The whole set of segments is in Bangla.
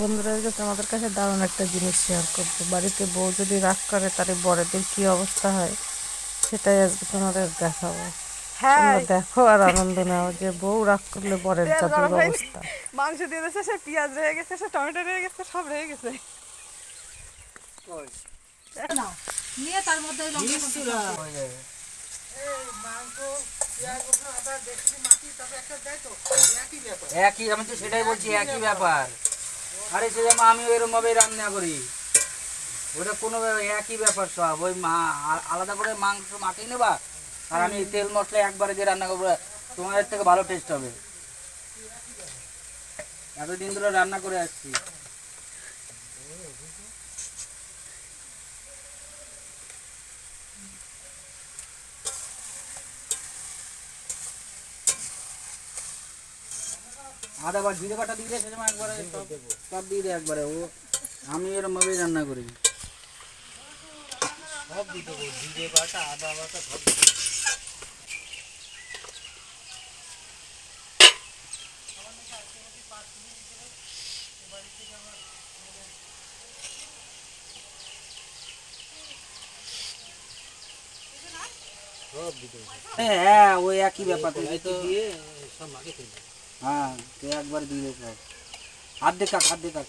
বন্ধুরা আজকে তোমাদের কাছে দারুণ একটা জিনিস শেয়ার করব। বাড়িতে বউ যদি রাগ করে তাহলে বড়দের কি অবস্থা হয় সেটাই আজকে তোমাদের দেখাবো। হ্যাঁ। দেখো আর আনন্দ নাও যে বউ রাগ করলে বরের হয়নি। অবস্থা। মাংস দিয়ে দিয়েছে সে পেঁয়াজ রয়ে গেছে সে টমেটো রয়ে গেছে সব রয়ে গেছে। নিয়ে তার মধ্যে একই আমি তো সেটাই বলছি একই ব্যাপার। আরে সে যেমন আমি এরকম ভাবে রান্না করি। ওটা কোনো একই ব্যাপার সব। ওই মা আলাদা করে মাংস মাখিয়ে নেবা আর আমি তেল মশলা একবারে দিয়ে রান্না করব তোমাদের থেকে ভালো টেস্ট হবে। এতদিন ধরে রান্না করে আসছি। আদা বা জিরে বাটা দিয়ে দেয় সেরকম একবারে সব সব দিয়ে দেয় একবারে। ও আমি এরকম ভাবেই রান্না করি। হ্যাঁ হ্যাঁ ওই একই ব্যাপার। তো। তো হ্যাঁ তুই একবার দিয়ে দে সব। হাত দে কাক হাত দে কাক।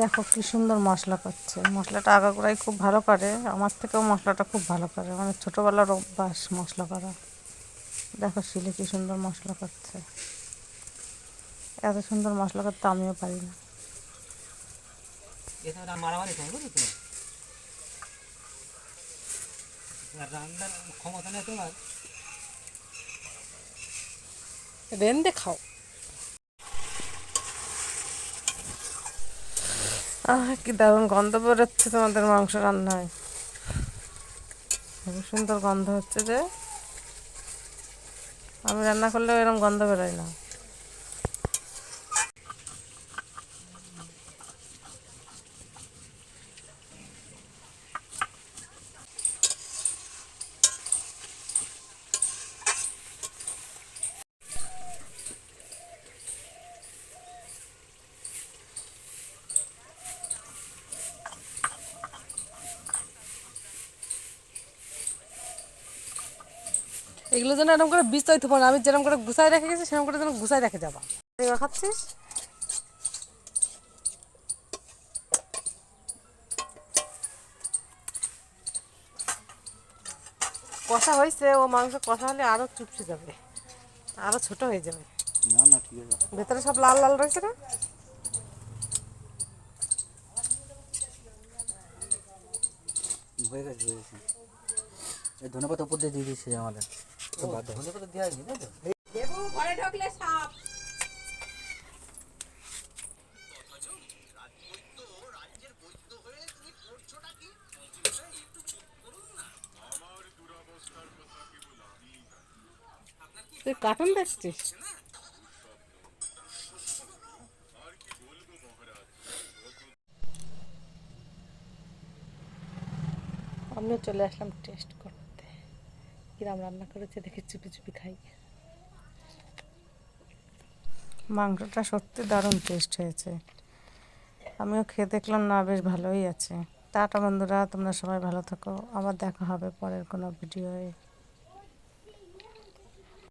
দেখো কি সুন্দর মশলা করছে। মশলাটা আগাগোড়াই খুব ভালো করে। আমার থেকেও মশলাটা খুব ভালো করে। মানে ছোটোবেলার অভ্যাস মশলা করা। দেখো শিলে কি সুন্দর মশলা করছে। এত সুন্দর মশলা করতে আমিও পারি না। মারামারি খাই বুঝলি তো রান্নার খাও। আহ, কি দারুণ গন্ধ বেরোচ্ছে তোমাদের মাংস রান্নায়। খুব সুন্দর গন্ধ হচ্ছে যে। আমি রান্না করলেও এরকম গন্ধ বেরোয় না। এগুলো যেন এরকম করে বীজ তৈরি না। আমি যেরকম করে গুছাই রেখে গেছি সেরকম করে যেন গুছাই রেখে যাবা। এবার খাচ্ছিস কষা হয়েছে ও মাংস কষা হলে আরও চুপসে যাবে আরও ছোট হয়ে যাবে। না না ঠিক আছে। ভেতরে সব লাল লাল রয়েছে না? হয়ে গেছে হয়ে গেছে। এই ধনে পাতা উপর দিয়ে দিয়ে দিচ্ছে আমাদের। ঘরে ঢুকলে সাপ তুই কার্টুন দেখছিস? আমিও চলে আসলাম টেস্ট করতে। কিরাম রান্না করেছে? দেখে চুপি চুপি খাই। মাংসটা সত্যি দারুণ টেস্ট হয়েছে। আমিও খেয়ে দেখলাম, না, বেশ ভালোই আছে। টাটা বন্ধুরা, তোমরা সবাই ভালো থাকো। আবার দেখা হবে পরের কোনো ভিডিওয়ে।